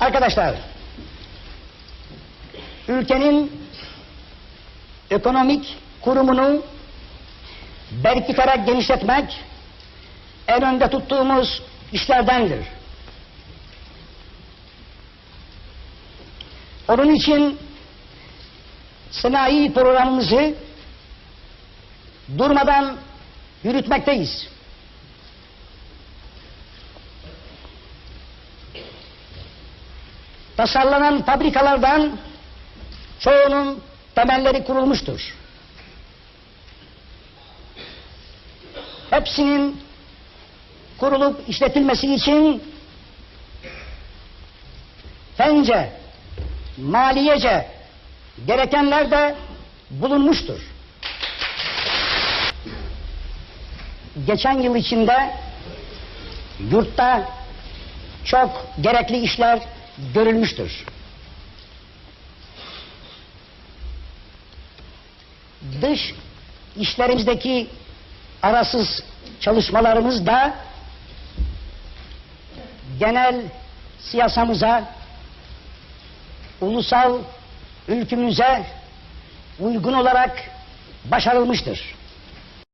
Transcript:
Arkadaşlar, ülkenin ekonomik kurumunu berkitarak genişletmek en önde tuttuğumuz işlerdendir. Onun için sanayi programımızı durmadan yürütmekteyiz. Tasarlanan fabrikalardan çoğunun temelleri kurulmuştur. Hepsinin kurulup işletilmesi için fence, maliyece gerekenler de bulunmuştur. Geçen yıl içinde yurtta çok gerekli işler görülmüştür. Dış işlerimizdeki arasız çalışmalarımız da genel siyasamıza, ulusal ülkümüze uygun olarak başarılmıştır.